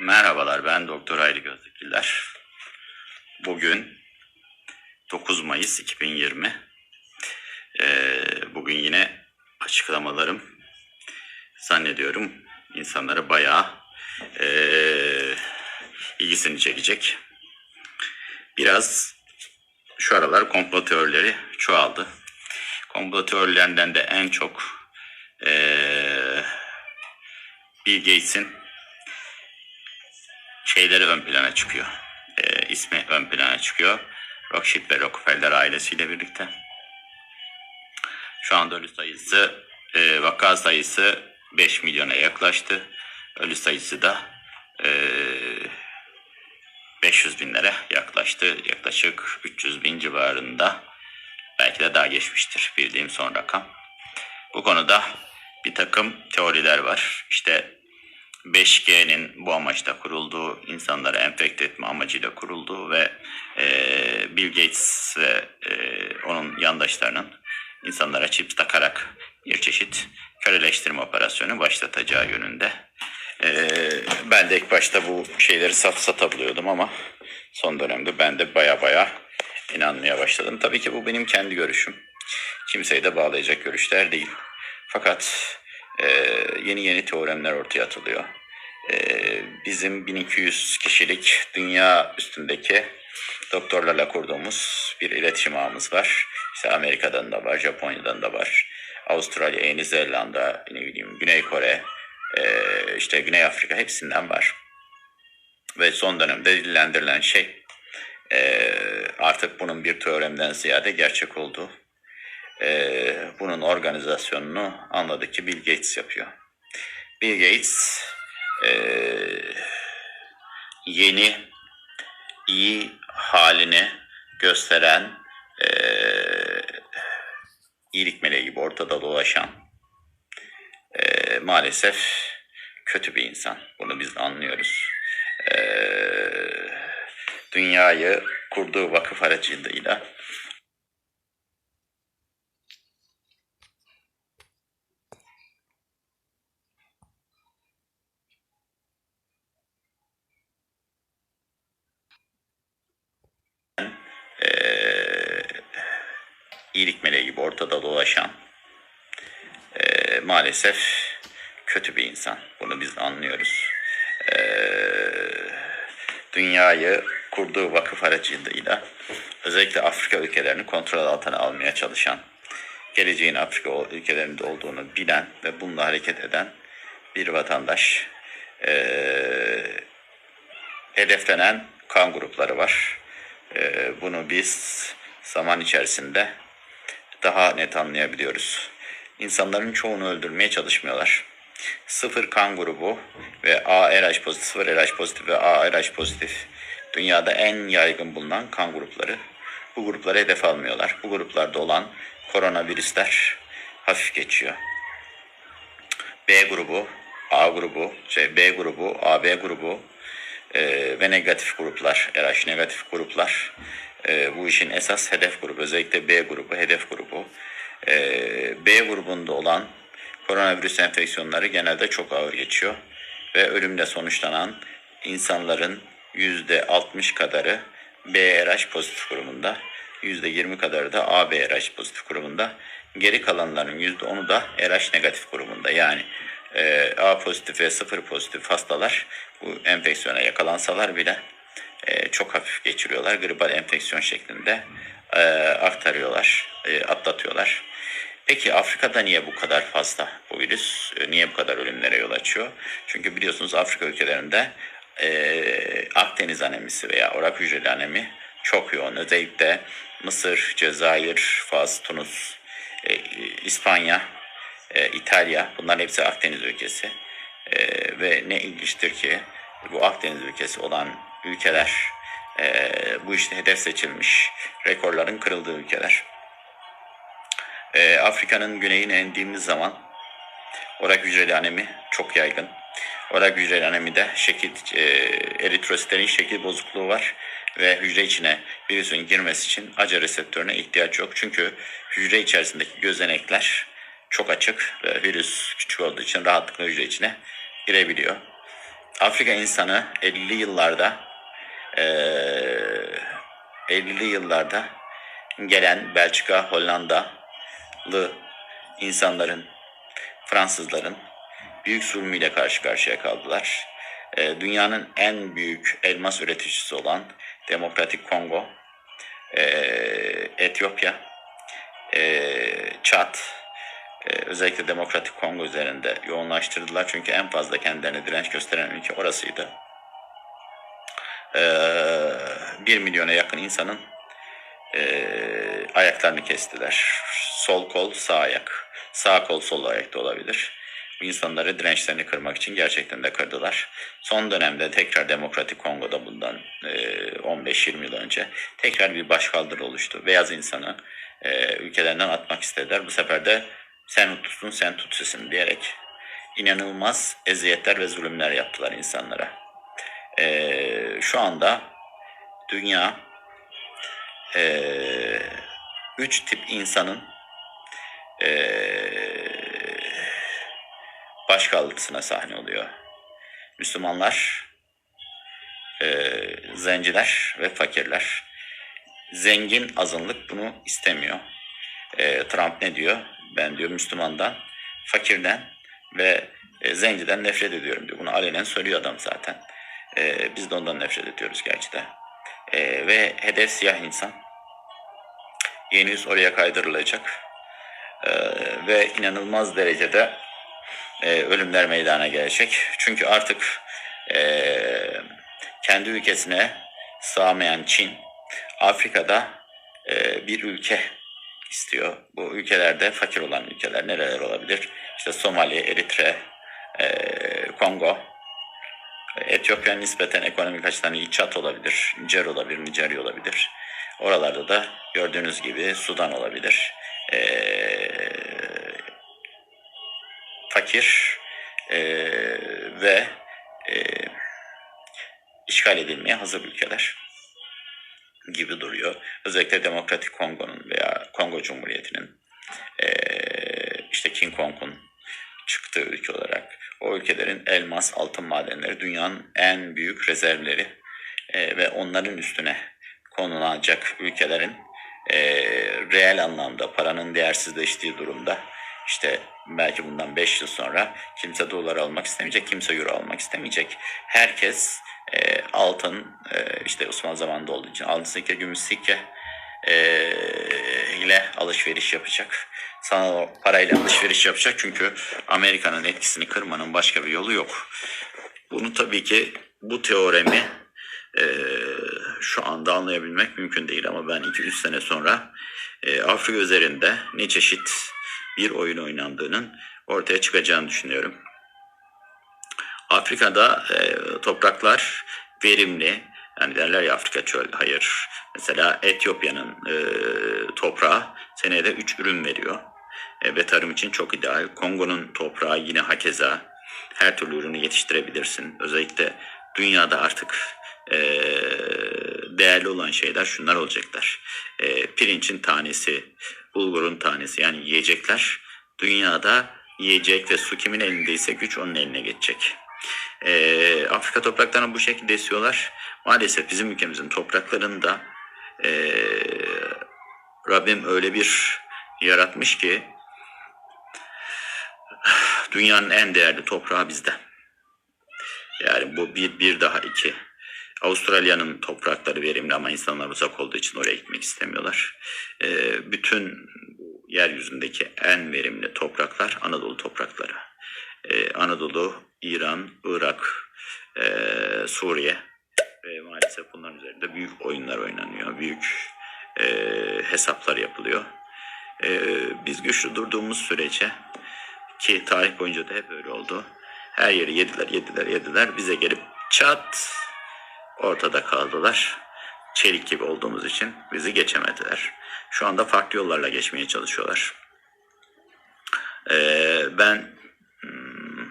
Merhabalar ben Doktor Hayri Gözlükliler. Bugün 9 Mayıs 2020. Ee, bugün yine açıklamalarım zannediyorum insanları bayağı ee, ilgisini çekecek. Biraz şu aralar komplo teorileri çoğaldı. Komplo teorilerinden de en çok ee, Bill Gates'in şeyleri ön plana çıkıyor. Ee, ismi ön plana çıkıyor. Rothschild ve Rockefeller ailesiyle birlikte. Şu anda ölü sayısı, e, vaka sayısı 5 milyona yaklaştı. Ölü sayısı da e, 500 binlere yaklaştı. Yaklaşık 300 bin civarında. Belki de daha geçmiştir bildiğim son rakam. Bu konuda bir takım teoriler var. İşte 5G'nin bu amaçla kurulduğu, insanları enfekte etme amacıyla kurulduğu ve e, Bill Gates ve e, onun yandaşlarının insanlara çip takarak bir çeşit köleleştirme operasyonu başlatacağı yönünde. E, ben de ilk başta bu şeyleri sat satabiliyordum ama son dönemde ben de baya baya inanmaya başladım. Tabii ki bu benim kendi görüşüm. Kimseyi de bağlayacak görüşler değil. Fakat e, yeni yeni teoremler ortaya atılıyor. E, bizim 1200 kişilik dünya üstündeki doktorlarla kurduğumuz bir iletişim ağımız var. İşte Amerika'dan da var, Japonya'dan da var. Avustralya, Yeni Zelanda, ne bileyim Güney Kore, e, işte Güney Afrika hepsinden var. Ve son dönemde dillendirilen şey artık bunun bir teoremden ziyade gerçek olduğu e, bunun organizasyonunu anladı ki Bill Gates yapıyor. Bill Gates e, yeni iyi halini gösteren e, iyilik meleği gibi ortada dolaşan e, maalesef kötü bir insan. Bunu biz anlıyoruz. E, dünyayı kurduğu vakıf aracılığıyla iyilik meleği gibi ortada dolaşan eee, maalesef kötü bir insan. Bunu biz anlıyoruz. Eee, dünyayı kurduğu vakıf aracılığıyla özellikle Afrika ülkelerini kontrol altına almaya çalışan, geleceğin Afrika ülkelerinde olduğunu bilen ve bununla hareket eden bir vatandaş. Eee hedeflenen kan grupları var. Ee, bunu biz zaman içerisinde daha net anlayabiliyoruz. İnsanların çoğunu öldürmeye çalışmıyorlar. Sıfır kan grubu ve A RH pozitif, sıfır RH pozitif ve A RH pozitif dünyada en yaygın bulunan kan grupları. Bu grupları hedef almıyorlar. Bu gruplarda olan koronavirüsler hafif geçiyor. B grubu, A grubu, şey B grubu, AB grubu e, ve negatif gruplar, RH negatif gruplar e, bu işin esas hedef grubu. Özellikle B grubu, hedef grubu. E, B grubunda olan koronavirüs enfeksiyonları genelde çok ağır geçiyor ve ölümle sonuçlanan insanların yüzde 60 kadarı BRH pozitif grubunda, yüzde 20 kadarı da ABRH pozitif grubunda. Geri kalanların yüzde 10'u da RH negatif grubunda. Yani e, A pozitif ve sıfır pozitif hastalar bu enfeksiyona yakalansalar bile e, çok hafif geçiriyorlar. Gribal enfeksiyon şeklinde e, aktarıyorlar, e, atlatıyorlar. Peki Afrika'da niye bu kadar fazla bu virüs? Niye bu kadar ölümlere yol açıyor? Çünkü biliyorsunuz Afrika ülkelerinde Akdeniz anemisi veya orak hücreli anemi çok yoğun. Özellikle Mısır, Cezayir, Fas, Tunus, İspanya, İtalya bunların hepsi Akdeniz ülkesi. Ve ne ilginçtir ki bu Akdeniz ülkesi olan ülkeler e, bu işte hedef seçilmiş rekorların kırıldığı ülkeler. E, Afrika'nın güneyine indiğimiz zaman orak hücreli anemi çok yaygın. Orak hücreli anemide şekil, e, eritrositlerin şekil bozukluğu var ve hücre içine virüsün girmesi için ACE reseptörüne ihtiyaç yok. Çünkü hücre içerisindeki gözenekler çok açık ve virüs küçük olduğu için rahatlıkla hücre içine girebiliyor. Afrika insanı 50'li yıllarda eee 50'li yıllarda gelen Belçika, Hollandalı insanların, Fransızların büyük zulmüyle karşı karşıya kaldılar. Eee, dünyanın en büyük elmas üreticisi olan Demokratik Kongo, eee, Etiyopya, eee Çat, eee, özellikle Demokratik Kongo üzerinde yoğunlaştırdılar. Çünkü en fazla kendilerine direnç gösteren ülke orasıydı. Eee 1 milyona yakın insanın eee, ayaklarını kestiler. Sol kol, sağ ayak. Sağ kol, sol ayak da olabilir. İnsanları dirençlerini kırmak için gerçekten de kırdılar. Son dönemde tekrar Demokratik Kongo'da bundan eee, 15-20 yıl önce tekrar bir başkaldırı oluştu. Beyaz insanı eee, ülkelerinden atmak istediler. Bu sefer de sen tutsun sen tutsisin diyerek inanılmaz eziyetler ve zulümler yaptılar insanlara. Eee, şu anda dünya eee, üç tip insanın eee başkaldırısına sahne oluyor. Müslümanlar, eee, zenciler ve fakirler. Zengin azınlık bunu istemiyor. Eee, Trump ne diyor? Ben diyor Müslümandan, fakirden ve e, zenciden nefret ediyorum diyor. Bunu alenen söylüyor adam zaten. Eee, biz de ondan nefret ediyoruz gerçi de. Eee, ve hedef siyah insan. Yeni yüz oraya kaydırılacak. Eee, ve inanılmaz derecede e, ölümler meydana gelecek. Çünkü artık e, kendi ülkesine sığamayan Çin, Afrika'da e, bir ülke istiyor. Bu ülkelerde fakir olan ülkeler nereler olabilir? İşte Somali, Eritre, e, Kongo, Etiyopya nispeten ekonomik açıdan iyi Çat olabilir, Nijer olabilir, Nijerya olabilir. Oralarda da gördüğünüz gibi Sudan olabilir. E, fakir e, ve e, işgal edilmeye hazır ülkeler gibi duruyor. Özellikle Demokratik Kongo'nun veya Kongo Cumhuriyeti'nin e, işte King Kong'un çıktığı ülke olarak o ülkelerin elmas, altın madenleri dünyanın en büyük rezervleri e, ve onların üstüne konulacak ülkelerin e, reel anlamda paranın değersizleştiği durumda işte belki bundan 5 yıl sonra kimse dolar almak istemeyecek, kimse euro almak istemeyecek. Herkes e, altın, e, işte Osmanlı zamanında olduğu için altın sikke, gümüş sikke e, ile alışveriş yapacak. Sana parayla alışveriş yapacak çünkü Amerika'nın etkisini kırmanın başka bir yolu yok. Bunu tabii ki bu teoremi e, şu anda anlayabilmek mümkün değil ama ben 2-3 sene sonra e, Afrika üzerinde ne çeşit bir oyun oynandığının ortaya çıkacağını düşünüyorum. Afrika'da e, topraklar verimli. Yani derler ya Afrika çöl. Hayır. Mesela Etiyopya'nın e, toprağı senede 3 ürün veriyor. E, ve tarım için çok ideal. Kongo'nun toprağı yine hakeza. Her türlü ürünü yetiştirebilirsin. Özellikle dünyada artık e, değerli olan şeyler şunlar olacaklar. E, pirincin tanesi, bulgurun tanesi yani yiyecekler dünyada yiyecek ve su kimin elindeyse güç onun eline geçecek. E, Afrika topraklarını bu şekilde esiyorlar. Maalesef bizim ülkemizin topraklarında e, Rabbim öyle bir yaratmış ki dünyanın en değerli toprağı bizde. Yani bu bir, bir daha iki. Avustralya'nın toprakları verimli ama insanlar uzak olduğu için oraya gitmek istemiyorlar. Ee, bütün yeryüzündeki en verimli topraklar Anadolu toprakları. Ee, Anadolu, İran, Irak, e, Suriye ve maalesef bunların üzerinde büyük oyunlar oynanıyor. Büyük e, hesaplar yapılıyor. E, biz güçlü durduğumuz sürece ki tarih boyunca da hep öyle oldu. Her yeri yediler, yediler, yediler. Bize gelip çat ortada kaldılar. Çelik gibi olduğumuz için bizi geçemediler. Şu anda farklı yollarla geçmeye çalışıyorlar. Ee, ben hmm,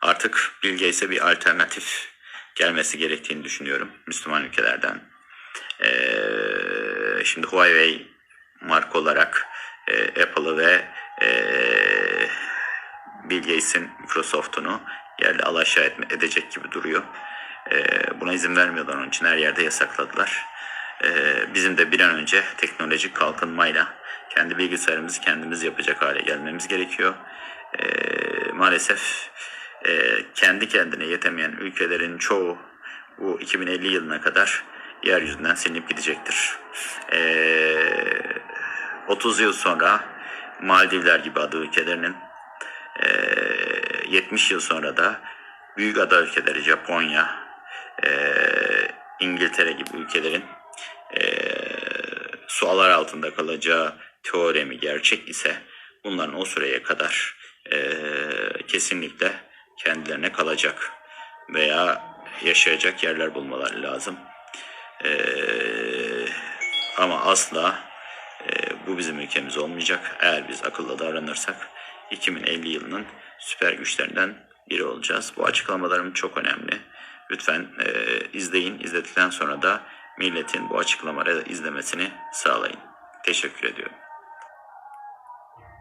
artık Bill Gates'e bir alternatif gelmesi gerektiğini düşünüyorum Müslüman ülkelerden. Ee, şimdi Huawei marka olarak e, Apple'ı ve e, Bill Gates'in Microsoft'unu yerle alaşağı etme, edecek gibi duruyor. E, buna izin vermiyorlar onun için her yerde yasakladılar. E, bizim de bir an önce teknolojik kalkınmayla kendi bilgisayarımızı kendimiz yapacak hale gelmemiz gerekiyor. E, maalesef e, kendi kendine yetemeyen ülkelerin çoğu bu 2050 yılına kadar yeryüzünden silinip gidecektir. E, 30 yıl sonra Maldivler gibi ada ülkelerinin e, 70 yıl sonra da büyük ada ülkeleri Japonya, e, İngiltere gibi ülkelerin e, sualar altında kalacağı teoremi gerçek ise bunların o süreye kadar e, kesinlikle kendilerine kalacak veya yaşayacak yerler bulmaları lazım. E, ama asla e, bu bizim ülkemiz olmayacak. Eğer biz akıllı davranırsak 2050 yılının süper güçlerinden biri olacağız. Bu açıklamalarım çok önemli. Lütfen e, izleyin. İzledikten sonra da milletin bu açıklamaları izlemesini sağlayın. Teşekkür ediyorum.